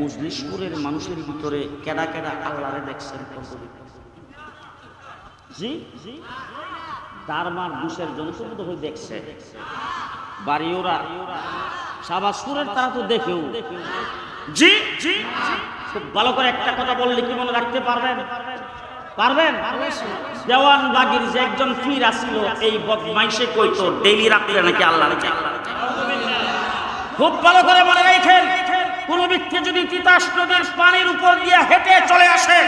মজলিশপুরের মানুষের ভিতরে কেডা কেডা আল্লাহরে দেখছেন জি জি। দারমার দুশের হয়ে দেখছে। বাড়িওরা, সাবাসপুরের তারা তো দেখেও। জি জি খুব ভালো করে একটা কথা বললে কি মনে রাখতে পারবেন? পারবেন? দেওয়ান বাগির যে একজন পীর আসিল এই বদমাইশে কইতো, ডেইলি রাত্রে নাকি আল্লাহ খুব ভালো করে মনে রাখেন। কোন ব্যক্তি যদি তিতাস নদীর পানির উপর দিয়ে হেঁটে চলে আসে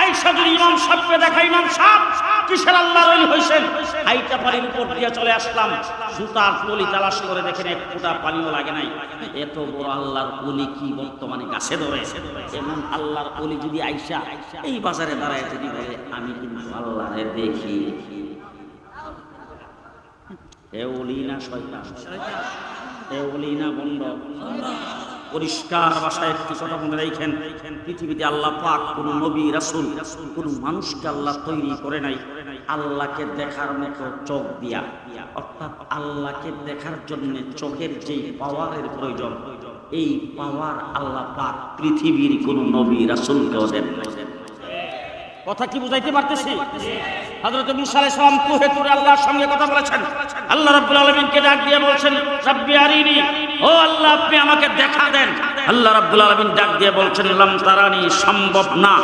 আইসা যদি ইমাম সাহেবকে দেখা ইমাম সাহেব, কিসের আল্লাহ রইল হইছেন? আইটা পানির উপর দিয়ে চলে আসলাম, জুতার তলি তালাশ করে দেখেন এক ফোঁটা পানিও লাগে নাই। এত বড় আল্লাহর অলি কি বর্তমানে গাছে ধরে? এমন আল্লাহর অলি যদি আইসা এই বাজারে দাঁড়ায় যদি বলে, আমি কিন্তু আল্লাহরে দেখি। এ অলি না শয়তান? এ অলি না বন্ধ? পরিষ্কার ভাষায় একটি কথা মনে রাখেন। পৃথিবীতে আল্লাহ পাক কোন নবী, রাসূল, কোন মানুষকে আল্লাহ তৈরি করে নাই। আল্লাহকে দেখার মতো চোখ দিয়া। অর্থাৎ আল্লাহকে দেখার জন্য চোখের যে পাওয়ারের প্রয়োজন, এই পাওয়ার আল্লাহ পাক পৃথিবীর কোন নবী, রাসূলকেও দেন। কথা কি বুঝাইতে পারতেছি? হযরত মুসা আলাইহিস সালাম কুহে আল্লাহর সঙ্গে কথা বলেছেন। আল্লাহ রাব্বুল আলামিনকে ডাক দিয়ে বলছেন, রাব্বি আরিনি ও আল্লাহ, আপনি আমাকে দেখা দেন। আল্লাহ রাব্বুল আলামিন ডাক দিয়ে বলছেন, লাম তারানি, সম্ভব না।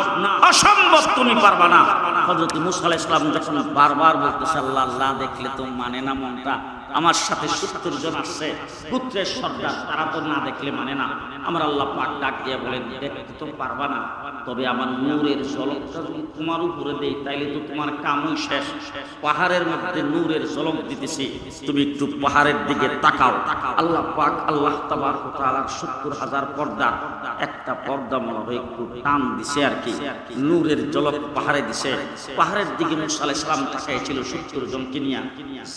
অসম্ভব তুমি পারবা না। হযরত মুসা আলাইহিস সালাম যখন বারবার বলতেছে, আল্লাহ আল্লাহ দেখলে তো মানে না মনটা। আমার সাথে সত্তর জন আসছে পুত্রের সর্দার, তারা তো না দেখলে মানে না। আমার আল্লাহ পাক ডাক দিয়ে বলেন, দেখতে তো পারবা না, তবে আমার নূরের ঝলকটা যদি তোমার উপরে দেই, তাইলে তো তোমার কামই শেষ। পাহাড়ের মধ্যে নূরের ঝলক দিতেছি। তুমি একটু পাহাড়ের দিকে তাকাও। আল্লাহ পাক আল্লাহ তাবার তাআলার সত্তর হাজার পর্দা, একটা পর্দা মনে হয় একটু টান দিছে আর কি। নূরের ঝলক পাহাড়ে দিছে। পাহাড়ের দিকে মুসা আলাইহিস সালাম তাকাইছিল সত্তর জনকে নিয়ে।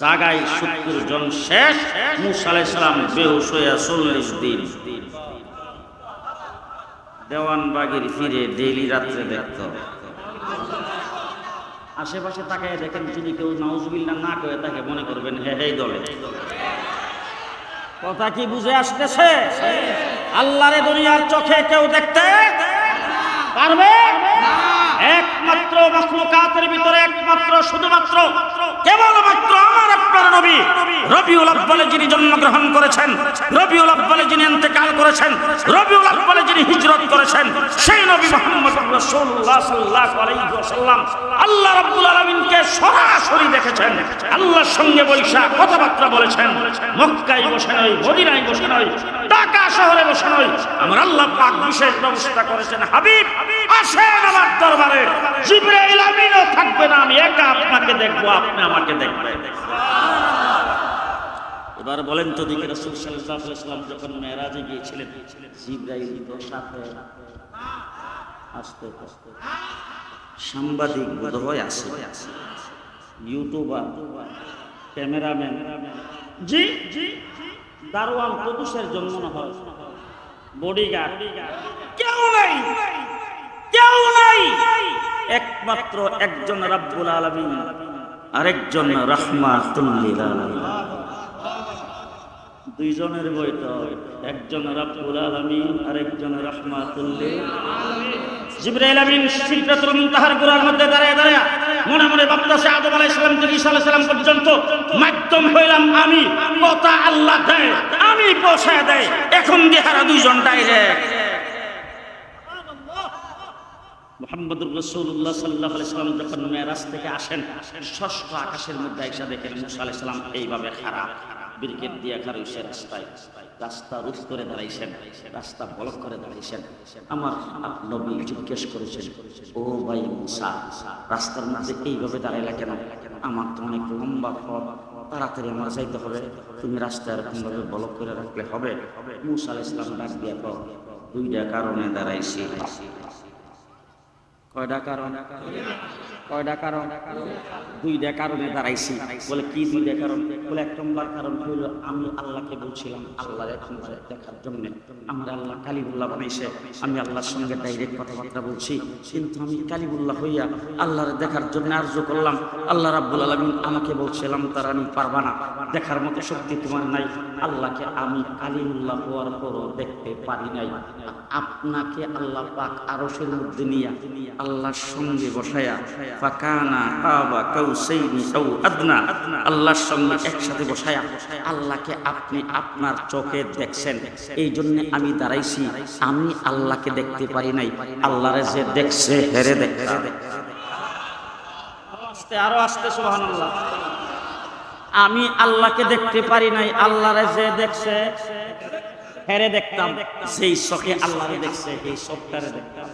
জাগায় সত্তর জন শেষ মুসা সালাম বেহুশ হয়ে চল্লিশ দিন দেওয়ানবাগির ফিরে ডেইলি রাত্রে দেখত। আশেপাশে তাকায় দেখেন যদি কেউ নাউজুবিল্লাহ না করে তাকে মনে করবেন, হে হে দলে। কথা কি বুঝে আসতেছে? আল্লাহরে দুনিয়ার চোখে কেউ দেখতে পারবে? একমাত্র মখলুকাতের ভিতরে একমাত্র, শুধুমাত্র, কেবলমাত্র আমার নবী রবিউল আব্বালে যিনি জন্মগ্রহণ করেছেন, রবিউল আব্বালে যিনি ইন্তেকাল করেছেন, রবিউল আব্বালে যিনি হিজরত করেছেন, সেই নবী মুহাম্মদ রাসূলুল্লাহ সাল্লাল্লাহু আলাইহি ওয়াসাল্লাম আল্লাহ রাব্বুল আলামিনকে সরাসরি দেখেছেন। আল্লাহর সঙ্গে বৈশা কথাবার্তা বলেছেন। মক্কায় বসে নয়, মদিনায় বসে নয়, ঢাকা শহরে বসে নয়। আমার আল্লাহ পাক বিশেষ ব্যবস্থা করেছেন, হাবিব, আসেন আমার দরবারে। না আমি একা আপনাকে দেখব, আপনি আমাকে দেখবেন। এবার বলেন তো দিকে রাসূল সাল্লাল্লাহু আলাইহি ওয়াসাল্লাম যখন মেরাজে গিয়েছিলেন, জিবরাইল সাথে আস্তে আস্তে সাংবাদিক বোধহয় আছে, ইউটিউবার, ক্যামেরাম্যান। জি জি দারোয়ান প্রদুষের জন্ম না হয়, বডিগার্ড। কেউ নাই কেউ নাই। একমাত্র একজন রাব্বুল আলামিন, আরেকজন রাহমাতুল লিল আলামিন। দুইজনের বইটা একজন রাব্বুল আলামিন, আরেকজন রাহমাতুল লিল জিবরাইল আমিন সিদরাতুল মুনতাহার গোড়ার মধ্যে দাঁড়ায় দাঁড়ায় মনে মনে আমি আল্লাহ আমি দেয়। এখন দেহারা দুইজন ডাইরেক্ট। মোহাম্মদুর রসুল্লাহ সাল্লাহ সাল্লাম যখন মেরাজ থেকে আসেন, ষষ্ঠ আকাশের মধ্যে আইসা দেখেন মুসা আলাইহিস সালাম এইভাবে খারাপ ব্রিকেট দিয়ে খারাইছে রাস্তায়। রাস্তা রুখ করে দাঁড়াইছেন, রাস্তা বলক করে দাঁড়াইছেন। আমার নবী জিজ্ঞেস করেছেন, ও ভাই মুসা, রাস্তার মধ্যে এইভাবে দাঁড়াইলা কেন? আমার তো অনেক লম্বা পথ, তাড়াতাড়ি আমার যাইতে হবে। তুমি রাস্তা এরকম ভাবে বলক করে রাখলে হবে। মুসা আলাইহিস সালাম ডাক দিয়া দুইটা কারণে দাঁড়াইছি। কয়টা কারণ? কয়টা কারণ? দুইটা কারণে দাঁড়াইছি। বলে, কি দুইটা কারণ? বলে, এক নম্বর কারণ হইল আমি আল্লাহকে বলছিলাম আল্লাহ দেখার জন্য। আমার আল্লাহ কালিবুল্লাহ বানাইছে। আমি আল্লাহর সঙ্গে ডাইরেক্ট কথাবার্তা বলছি। কিন্তু আমি কালিবুল্লাহ হইয়া আল্লাহর দেখার জন্য আর্য করলাম। আল্লাহ রাব্বুল আলমিন আমাকে বলছিলাম, তার আমি পারবা না। দেখার মতো শক্তি তোমার নাই। আল্লাহকে আমি কালিমুল্লাহ হওয়ার পরও দেখতে পারি নাই। আপনাকে আল্লাহ পাক আরশের মধ্যে নিয়া আল্লাহর সঙ্গে বসায়া ফাকানা কাবা কাউসাইনি আও আদনা। আল্লাহর সঙ্গে একসাথে বসায়া আল্লাহকে আপনি আপনার চোখে দেখছেন। এই জন্য আমি দাঁড়াইছি আমি আল্লাহকে দেখতে পারি নাই। আল্লাহরে যে দেখছে হেরে দেখতে আস্তে আরও আস্তে সুবহানাল্লাহ। আমি আল্লাহকে দেখতে পারি নাই আল্লাহরে যে দেখছে হেরে দেখতাম। সেই চোখে আল্লাহরে দেখছে এই চোখটারে দেখতাম।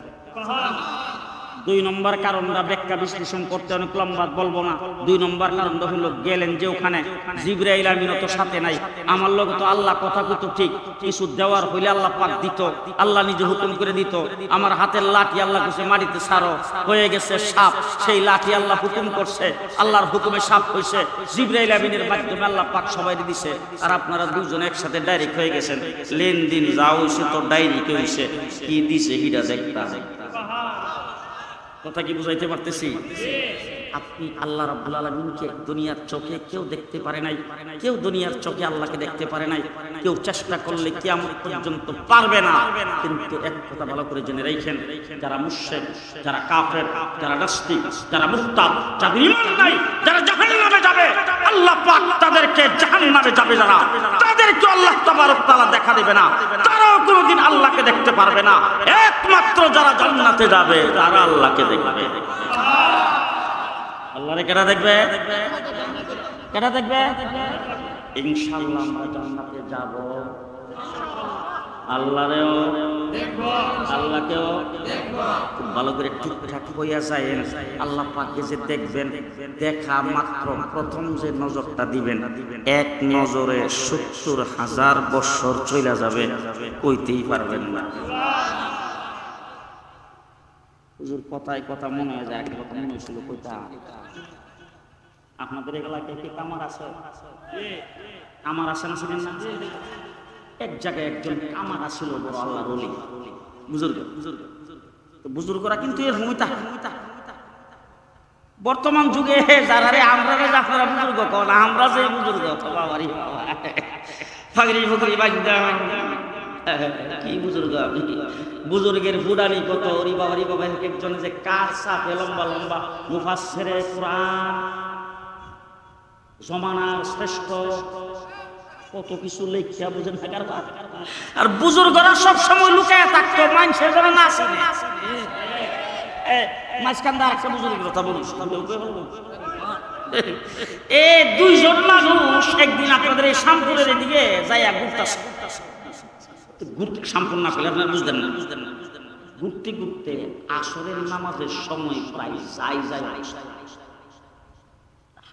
দুই নম্বর কারণটা ব্যাখ্যা বিশ্লেষণ করতে অনেক লম্বা বলব না। দুই নম্বর কারণটা হলো গেলেন যে ওখানে জিব্রাইল আমিন তো সাথে নাই। আমার লোক তো আল্লাহ কথা কত ঠিক। কিছু দেওয়ার হইলে আল্লাহ পাক দিত। আল্লাহ নিজে হুকুম করে দিত, আমার হাতের লাঠি আল্লাহ কাছে মাটিতে সারো হয়ে গেছে সাপ। সেই লাঠি আল্লাহ হুকুম করছে। আল্লাহর হুকুমে সাপ হয়েছে জিব্রাইল আমিনের মাধ্যমে আল্লাহ পাক সবাই দিছে। আর আপনারা দুজন একসাথে ডাইরেক্ট হয়ে গেছেন। লেনদিন যাও হয়েছে তো ডাইরি হয়েছে কি দিছে হিটা দেখতা কথা কি বুঝাইতে পারতেছি? আপনি আল্লাহ রাব্বুল আলামিনকে দুনিয়ার চোখে কেউ দেখতে পারে নাই, কেউ দুনিয়ার চোখে আল্লাহকে দেখতে পারে নাই, কেউ চেষ্টা করলে কিয়ামত পর্যন্ত পারবে না। কিন্তু এক কথা ভালো করে জেনে রাখেন, যারা মুশরিক, যারা কাফের, যারা নাস্তিক, যারা মুক্তাব যাদের ঈমান নাই, যারা আল্লাহ পাক তাদেরকে জাহান্নামে যাবে যারা। তাদেরকে আল্লাহ তাবারক তাআলা দেখা দিবে না। তারাও কোনোদিন আল্লাহকে দেখতে পারবে না। একমাত্র যারা জান্নাতে যাবে, তারা আল্লাহকে দেখবে। আল্লাহরে কেটা দেখবে? কেটা দেখবে? ইনশাআল্লাহ আমরা জান্নাতে যাব। আল্লাহরেও আল্লাহকেও খুব ভালো করে ঠিকঠাক হইয়া যায়। আল্লাহ পাকে যে দেখবেন দেখা মাত্র প্রথম যে নজরটা দিবেন এক নজরে সত্তর হাজার বৎসর চলে যাবে কইতেই পারবেন না। হুজুর কথায় কথা মনে হয় যায় একটা কথা মনে হয়েছিল কইতা। আপনাদের এলাকায় কি কামার আছে? কামার আছে না ছিলেন না এক জায়গায় একজন কামার আছিল বড় আল্লাহ রলি বুজুর্গ বুজুর্গ বুজুর্গরা কিন্তু এর ভূমিতা বর্তমান যুগে যারা আমরা রে, আপনারা বুজুর্গ কন, আমরা যে বুজুর্গ বাবারি বাবা ফাগরি বাজদা। কি বুজুর্গ আপনি? বুজুর্গের বুড়ানি কত? বাবা রি বাবা এক একজন যে কার লম্বা লম্বা, মুফাসসিরে কোরআন, জমানার শ্রেষ্ঠ। কত কিছু লেখা বুঝেন কারবার আর বুজুর্গরা সব সময় লুকায় থাকতো, মানুষের যেন না আসেনি মাঝখান দা একটা বুজুর্গের কথা বলিস এ, দুইজন মানুষ একদিন আপনাদের এই শামপুরের এদিকে যাইয়া ঘুরতেছে। ঘুরতে সম্পূর্ণ না করলে আপনারা বুঝতেন না বুঝতেন না। ঘুরতে ঘুরতে আসরের নামাজের সময় প্রায় যাই যাই।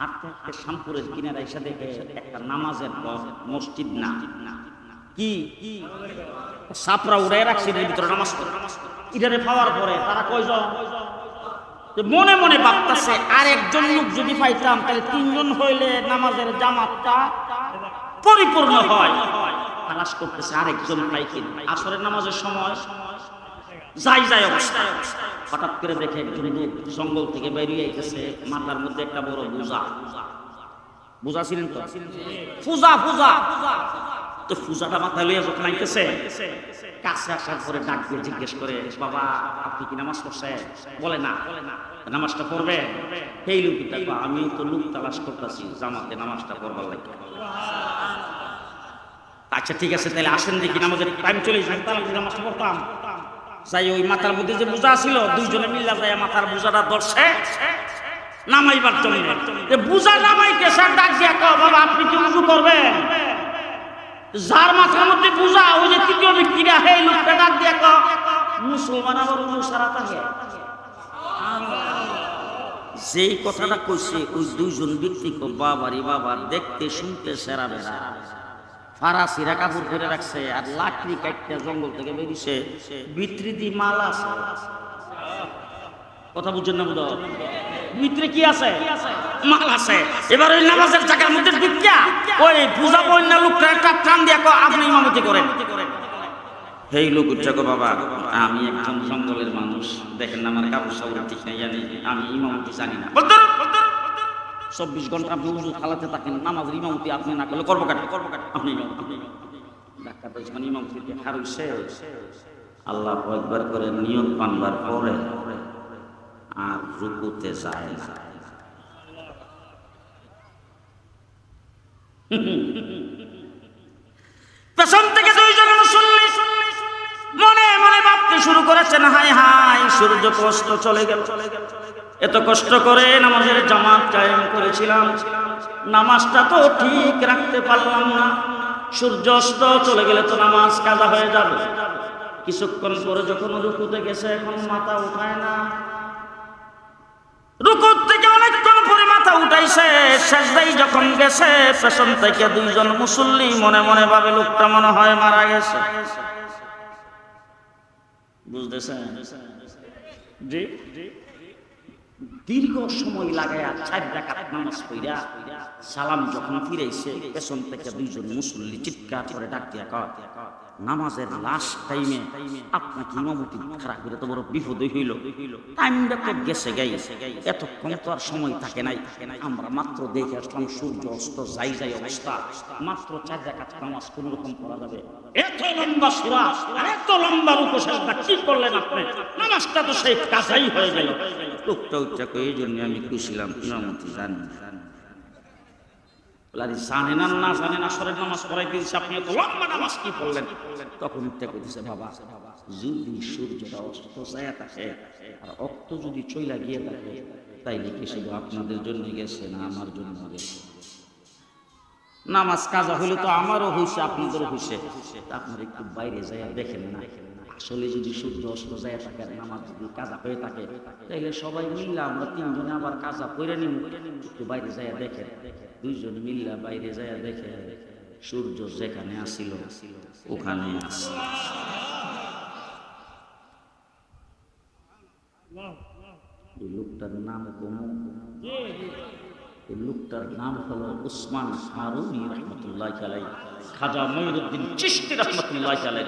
হাঁটতে হাঁটতে শামপুরের কিনারা এসে দেখে একটা নামাজের ঘর মসজিদ না। কি? সাপরা উড়ে রাখছি এর ভিতরে নামাজ ইটারে পাওয়ার পরে তারা কয়জন মনে মনে ভাবতেছে আর একজন লোক যদি পাইতাম, তাহলে তিনজন হইলে নামাজের জামাতটা পরিপূর্ণ হয়। তালাশ করতেছে আরেকজন পাই কিনা আসরের নামাজের সময় যাই যাই অবস্থা। হঠাৎ করে দেখে একজন লোক জঙ্গল থেকে বেরিয়ে আইতেছে মাথার মধ্যে একটা বড় বোঝা। বোঝা ছিলেন তো? পূজা পূজা তো পূজাটা মাথায় লইয়া যখন আইতেছে কাছে আসার পরে ডাক দিয়ে জিজ্ঞেস করে বাবা আপনি কি নামাজ পড়ছে বলে না। নামাজটা পড়বে? এই লোকটা কয়, আমি তো লোক তালাশ করতেছি জামাতে নামাজটা পড়বার লাগে আচ্ছা ঠিক আছে তাহলে আসেন দেখি নামাজের টাইম চলে যাবে তাহলে নামাজটা পড়তাম। যাই ওই মাথার মধ্যে যে বোঝা ছিল, দুইজনে মিল্লা যায় মাথার বোঝাটা ধরছে। নামাইবার জন্য। বোঝা নামাইতে স্যার ডাক দিয়া কও, বাবা, আপনি কি উজু করবেন? যার মাথার মধ্যে বোঝা, ওই যে তৃতীয় ব্যক্তিরা হে লোকটা, ডাক দিয়া কও, মুসলমান আবার উজু সারা থাকে? যেই কথাটা কইছে, ওই দুইজন ব্যক্তি কো বাবারি, বাবা, দেখতে শুনতে সেরা বেড়া। ফারাসিরা কাপড় করে রাখছে আর লাকড়ি কাটতে জঙ্গল থেকে বেরিয়েছে বিতৃতি মাল আছে। কথা বুঝছেন না বুঝো ভিতরে কি আছে? মাল আছে। এবার ওই নামাজের জায়গার মধ্যে ঢুকিয়া ওই পূজা বন্যা লোকটা একটা টান দিয়া আপনি ইমামতি করেন। হেই লোক উচ্চাক বাবা, আমি একজন জঙ্গলের মানুষ। দেখেন না আমার কাপড় সাপড় ঠিক নাই জানি, আমি ইমামতি জানি না। চব্বিশ ঘণ্টা আপনি উজু খালাতে থাকেন, নামাজের ইমামতি আপনি না করলে করব কাটে আপনি ডাক্তার হারুছে আল্লাহ একবার করে নিয়ত পানবার পরে আর রুকুতে যায় পেছন থেকে দুইজন মুসল্লি মনে মনে ভাবতে শুরু করেছেন হাই হাই সূর্য কষ্ট চলে গেল চলে গেল চলে গেল। এত কষ্ট করে নামাজের জামাত কায়েম করেছিলাম। নামাজটা তো ঠিক রাখতে পারলাম না। সূর্য অস্ত চলে গেলে তো নামাজ কাজা হয়ে যাবে। কিছুক্ষণ পরে যখন রুকুতে গেছে, এখন মাথা উঠায় না। রুকুর থেকে অনেকক্ষণ পরে মাথা উঠাইছে। শেষদাই যখন গেছে, পেছন থেকে দুইজন মুসল্লি মনে মনে ভাবে লোকটা মনে হয় মারা গেছে। বুঝতেছেন? জি? দীর্ঘ সময় লাগায়া চার ডাকাত নামাজ পড়া সালাম যখন ফিরাইছে, পেছন থেকে দুইজন মুসল্লি চিৎকার করে ডাক দিয়া নামাজের লাস্ট টাইমে আপনাকে ইমামতি খারাপ করে তো বড় বিপদ হইল। টাইমটা তো গেছে গাই। এতক্ষণ তো আর সময় থাকে নাই। আমরা মাত্র দেখে আসলাম, সূর্য অস্ত, যাই যাই অবস্থা। মাত্র চার ডাকাত নামাজ কোন রকম করা যাবে। এত লম্বা সুরা এত লম্বা রূপশেষটা কি করলেন আপনি? নামাজটা তো সেই কাজাই হয়ে গেল। লোকটা উচ্চা এই জন্য আমি খুশিলাম ইমামতি জানি জানে না না না নামাজ পড়াই দিয়েছে আপনি নামাজ কি পড়লেন? অস্ত আর যদি চইলা গিয়ে আপনাদের জন্য গেছে না আমার জন্য নামাজ কাজা হইলে তো আমারও হয়েছে আপনাদেরও হয়েছে তা আপনারা একটু বাইরে যায় দেখেন না। আসলে যদি সূর্য অস্ত যায় থাকে, নামাজ যদি কাজা হয়ে থাকে, তাইলে সবাই মিললে আমরা তিনজনে আবার কাজা পইরে নিব একটু বাইরে যায় দেখে দুইজন মিল্লা বাইরে যায় দেখে সূর্য যেখানে আসিল, ওখানে আসিল লোকটার নাম কোনো? লোকটার নাম হলো উসমান হারুনি রহমতুল্লাহ আলাই খাজা মঈনুদ্দিন চিশতি রহমতুল্লাহ আলাই